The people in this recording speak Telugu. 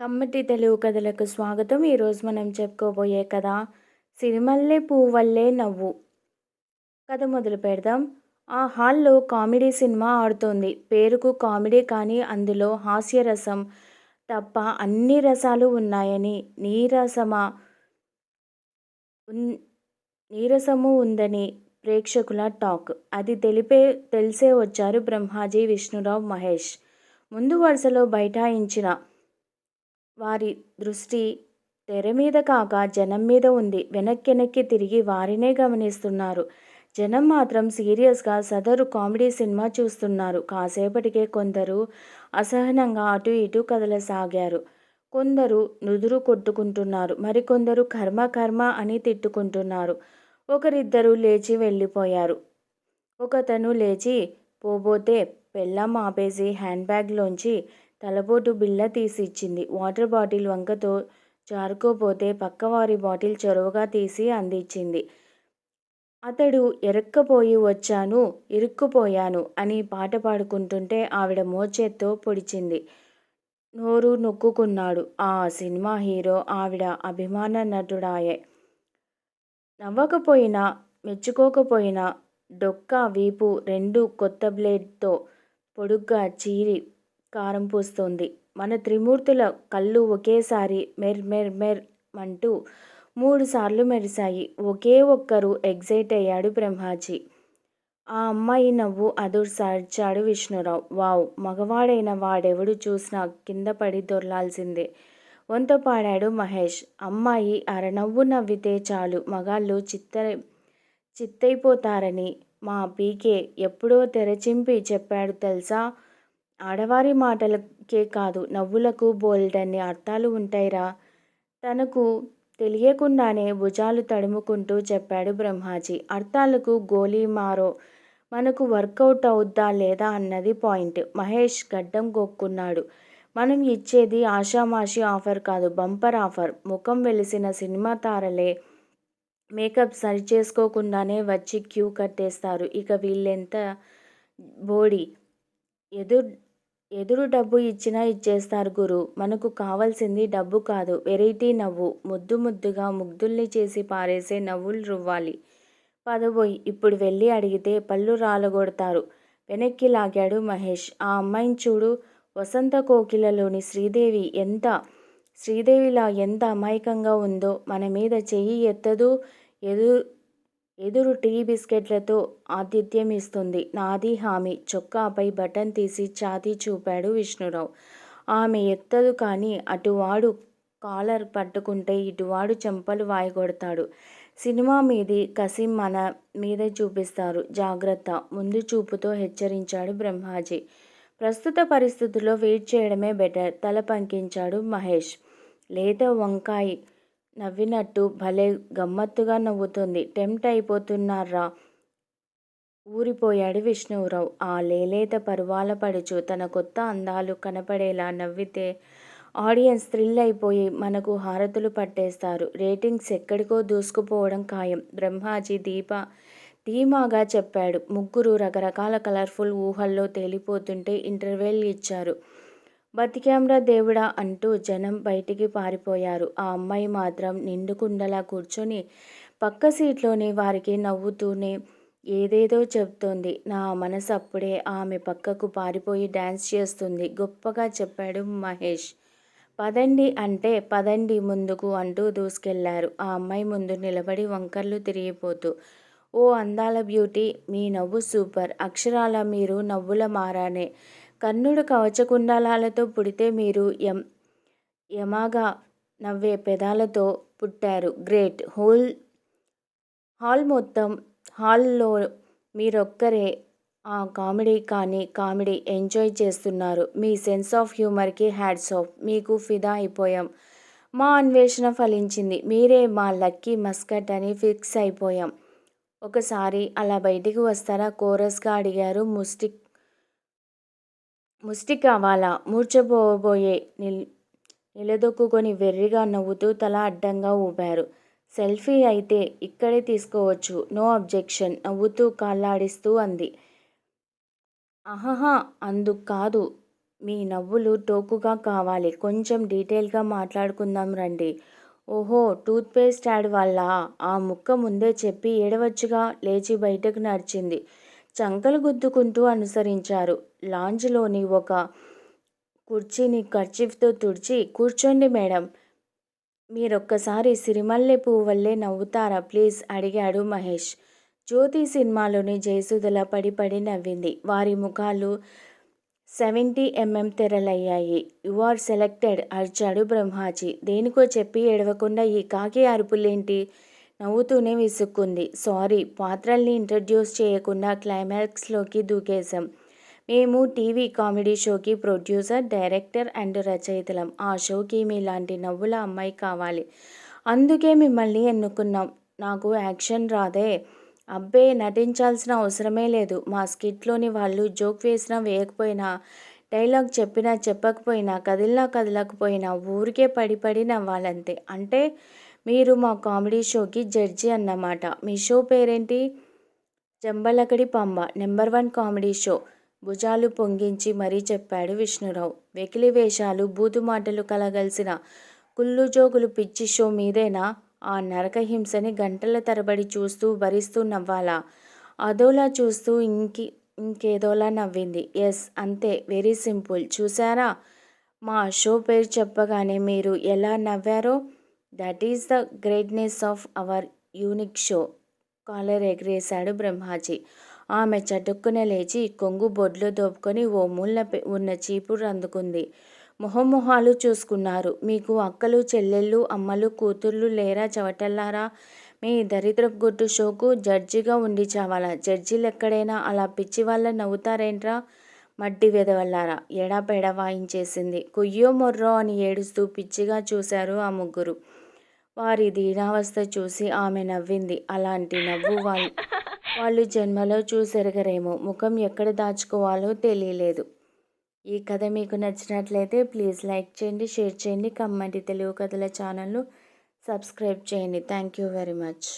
కమ్మటి తెలుగు కథలకు స్వాగతం. ఈరోజు మనం చెప్పుకోబోయే కథ సిరిమల్లె పువ్వల్లే నవ్వు. కథ మొదలు పెడదాం. ఆ హాల్లో కామెడీ సినిమా ఆడుతోంది. పేరుకు కామెడీ కానీ అందులో హాస్యరసం తప్ప అన్ని రసాలు ఉన్నాయని నీరసమా ఉన్- నీరసము ఉందని ప్రేక్షకుల టాక్. అది తెలిపే తెలిసే వచ్చారు బ్రహ్మాజీ విష్ణురావు మహేష్. ముందు వరుసలో బైఠాయించిన వారి దృష్టి తెర మీద కాక జనం మీద ఉంది. వెనక్కి తిరిగి వారినే గమనిస్తున్నారు. జనం మాత్రం సీరియస్గా సదరు కామెడీ సినిమా చూస్తున్నారు. కాసేపటికే కొందరు అసహనంగా అటు ఇటు కదలసాగారు. కొందరు నుదురు కొట్టుకుంటున్నారు. మరికొందరు కర్మ కర్మ అని తిట్టుకుంటున్నారు. ఒకరిద్దరు లేచి వెళ్ళిపోయారు. ఒకతను లేచి పోబోతే పెళ్ళం ఆపేసి హ్యాండ్ బ్యాగ్లోంచి తలపోటు బిళ్ళ తీసి ఇచ్చింది వాటర్ బాటిల్ వంకతో జారుకోపోతే పక్కవారి బాటిల్ చొరవగా తీసి అందించింది. అతడు ఎరక్కపోయి వచ్చాను ఇరుక్కుపోయాను అని పాట పాడుకుంటుంటే ఆవిడ మోచేత్తో పొడిచింది. నోరు నొక్కుకున్నాడు. ఆ సినిమా హీరో ఆవిడ అభిమాన నటుడాయే. నవ్వకపోయినా మెచ్చుకోకపోయినా డొక్క వీపు రెండు కొత్త బ్లేడ్తో పొడుగ్గా చీరి కారం పూస్తోంది. మన త్రిమూర్తుల కళ్ళు ఒకేసారి మెర్ మెర్ మెర్ అంటూ మూడుసార్లు మెరిశాయి. ఒకే ఒక్కరు ఎగ్జైట్ అయ్యాడు బ్రహ్మాజీ. ఆ అమ్మాయి నవ్వు అదుర్సార్చాడు విష్ణురావు. వావ్ మగవాడైన వాడెవడు చూసినా కింద పడి దొర్లాల్సిందే. వంత పాడాడు మహేష్. అమ్మాయి అరనవ్వు నవ్వితే చాలు. మగాళ్ళు చిత్త చిత్తైపోతారని మా పీకే ఎప్పుడో తెరచింపి చెప్పాడు తెలుసా? ఆడవారి మాటలకే కాదు నవ్వులకు బోల్డన్ని అర్థాలు ఉంటాయిరా. తనకు తెలియకుండానే భుజాలు తడుముకుంటూ చెప్పాడు బ్రహ్మాజీ. అర్థాలకు గోలీ మారో మనకు వర్కౌట్ అవుద్దా లేదా అన్నది పాయింట్. మహేష్ గడ్డం గొక్కున్నాడు. మనం ఇచ్చేది ఆషామాషి ఆఫర్ కాదు బంపర్ ఆఫర్. ముఖం వెలిసిన సినిమా తారలే మేకప్ సరిచేసుకోకుండానే వచ్చి క్యూ కట్టేస్తారు. ఇక వీళ్ళెంత బోడి? ఎదురు ఎదురు డబ్బు ఇచ్చినా ఇచ్చేస్తారు గురు. మనకు కావాల్సింది డబ్బు కాదు. వెరైటీ నవ్వు. ముద్దు ముద్దుగా ముగ్ధుల్ని చేసి పారేసే నవ్వులు రువ్వాలి. పదబోయ్. ఇప్పుడు వెళ్ళి అడిగితే పళ్ళు రాలగొడతారు. వెనక్కి లాగాడు మహేష్. ఆ అమ్మాయిని చూడు. వసంత కోకిలలోని శ్రీదేవి ఎంత శ్రీదేవిలా ఎంత అమాయకంగా ఉందో మన మీద చెయ్యి ఎత్తదు. ఎదురు ఎదురు టీ బిస్కెట్లతో ఆతిథ్యం ఇస్తుంది. నాది హామీ. చొక్కాపై బటన్ తీసి ఛాతీ చూపాడు విష్ణురావు. ఆమె ఎత్తదు కానీ అటువాడు కాలర్ పట్టుకుంటే ఇటువాడు చెంపలు వాయగొడతాడు. సినిమా మీది కసి మన మీద చూపిస్తారు. జాగ్రత్త. ముందు చూపుతో హెచ్చరించాడు బ్రహ్మాజీ. ప్రస్తుత పరిస్థితుల్లో వెయిట్ చేయడమే బెటర్. తల పంకించాడు మహేష్. లేత వంకాయ నవ్వినట్టు భలే గమ్మత్తుగా నవ్వుతుంది. టెంప్ట్ అయిపోతున్నారా? ఊరిపోయాడు విష్ణువురావు. ఆ లేలేత పరువాల పడుచు తన కొత్త అందాలు కనపడేలా నవ్వితే ఆడియన్స్ థ్రిల్ అయిపోయి మనకు హారతులు పట్టేస్తారు. రేటింగ్స్ ఎక్కడికో దూసుకుపోవడం ఖాయం. బ్రహ్మాజీ దీప ధీమాగా చెప్పాడు. ముగ్గురు రకరకాల కలర్ఫుల్ ఊహల్లో తేలిపోతుంటే ఇంటర్వెల్ ఇచ్చారు. బతికామ్రా దేవుడా అంటూ జనం బయటికి పారిపోయారు. ఆ అమ్మాయి మాత్రం నిండుకుండలా కూర్చొని పక్క సీట్లోనే వారికి నవ్వుతూనే ఏదేదో చెప్తోంది నా మనసు అప్పుడే ఆమె పక్కకు పారిపోయి డ్యాన్స్ చేస్తుంది. గొప్పగా చెప్పాడు మహేష్. పదండి అంటే పదండి ముందుకు అంటూ దూసుకెళ్ళారు. ఆ అమ్మాయి ముందు నిలబడి వంకర్లు తిరిగిపోతూ ఓ అందాల బ్యూటీ మీ నవ్వు సూపర్. అక్షరాల మీరు నవ్వుల మారానే. కర్ణుడు కవచకుండలాలతో పుడితే మీరు ఎం యమాగా నవ్వే పెదాలతో పుట్టారు. గ్రేట్. హోల్ హాల్ మొత్తం హాల్లో మీరొక్కరే ఆ కామెడీ కానీ కామెడీ ఎంజాయ్ చేస్తున్నారు. మీ సెన్స్ ఆఫ్ హ్యూమర్కి హ్యాడ్స్ ఆఫ్. మీకు ఫిదా అయిపోయాం. మా అన్వేషణ ఫలించింది. మీరే మా లక్కీ మస్కట్ అని ఫిక్స్ అయిపోయాం. ఒకసారి అలా బయటికి వస్తారా? కోరస్గా అడిగారు ముస్టిక్ ముష్టి కావాలా మూర్చబోబోయే నిల్ నిలదొక్కుని వెర్రిగా నవ్వుతూ తల అడ్డంగా ఊపారు. సెల్ఫీ అయితే ఇక్కడే తీసుకోవచ్చు. నో అబ్జెక్షన్ నవ్వుతూ కాళ్ళాడిస్తూ అంది. అహహా అందుకు కాదు. మీ నవ్వులు టోకుగా కావాలి. కొంచెం డీటెయిల్గా మాట్లాడుకుందాం రండి. ఓహో టూత్పేస్ట్ యాడ్ వల్ల ఆ ముక్క ముందే చెప్పి ఏడవచ్చుగా లేచి బయటకు నడిచింది. చంకలు గుద్దుకుంటూ అనుసరించారు. లాంజ్లోని ఒక కుర్చీని కర్చీఫ్తో తుడిచి కూర్చోండి మేడం మీరొక్కసారి సిరిమల్లె పువ్వు వల్లే నవ్వుతారా? ప్లీజ్ అడిగాడు మహేష్. జ్యోతి సినిమాలోని జయసుధల పడిపడి నవ్వింది. వారి ముఖాలు సెవెంటీ ఎంఎం తెరలయ్యాయి. యు ఆర్ సెలెక్టెడ్ అరిచాడు బ్రహ్మాజీ. దేనికో చెప్పి ఎడవకుండా ఈ కాకి అరుపులేంటి? నవ్వుతూనే విసుక్కుంది. సారీ పాత్రల్ని ఇంట్రడ్యూస్ చేయకుండా క్లైమాక్స్లోకి దూకేశాం. మేము టీవీ కామెడీ షోకి ప్రొడ్యూసర్ డైరెక్టర్ అండ్ రచయితలం. ఆ షోకి మీలాంటి నవ్వుల అమ్మాయి కావాలి. అందుకే మిమ్మల్ని ఎన్నుకున్నాం. నాకు యాక్షన్ రాదే. అబ్బే నటించాల్సిన అవసరమే లేదు. మా స్కిట్లోని వాళ్ళు జోక్ వేసినా వేయకపోయినా డైలాగ్ చెప్పినా చెప్పకపోయినా కదిలినా కదలకపోయినా ఊరికే పడి పడి నవ్వాలంతే. అంటే మీరు మా కామెడీ షోకి జడ్జి అన్నమాట. మీ షో పేరేంటి? Jambalakadi Pamba number one comedy show. భుజాలు పొంగించి మరీ చెప్పాడు విష్ణురావు. వెకిలి వేషాలు బూతు మాటలు కలగలిసిన కుళ్ళు జోగులు పిచ్చి షో మీదేనా? ఆ నరకహింసని గంటల తరబడి చూస్తూ భరిస్తూ నవ్వాలా? అదోలా చూస్తూ ఇంకి ఇంకేదోలా నవ్వింది. ఎస్ అంతే వెరీ సింపుల్. చూసారా మా షో పేరు చెప్పగానే మీరు ఎలా Navarro? That is the greatness of our unique show collar ఎగిరేశాడు Brahmaji. ఆమె చటుక్కున లేచి కొంగు బొడ్లో దోపుకొని ఓ మూల ఉన్న చీపురు అందుకుంది. మొహమొహాలు చూసుకున్నారు. మీకు అక్కలు చెల్లెళ్ళు అమ్మలు కూతుర్లు లేరా చవటల్లారా? మీ దరిద్రపు గుట్టు షోకు జడ్జిగా ఉండి చావాలా? జడ్జీలు ఎక్కడైనా అలా పిచ్చి వాళ్ళ నవ్వుతారేంట్రా? మడ్డి వెదవల్లారా? ఎడాపెడ వాయించేసింది. కొయ్యో మొర్రో అని ఏడుస్తూ పిచ్చిగా చూశారు ఆ ముగ్గురు. వారి దీనావస్థ చూసి ఆమె నవ్వింది. అలాంటి నవ్వు వాళ్ళు వాళ్ళు జన్మలో చూసెరగరేమో. ముఖం ఎక్కడ దాచుకోవాలో తెలియలేదు. ఈ కథ మీకు నచ్చినట్లయితే ప్లీజ్ లైక్ చేయండి షేర్ చేయండి కమ్మంటి తెలుగు కథల ఛానల్ను సబ్స్క్రైబ్ చేయండి. Thank you very much.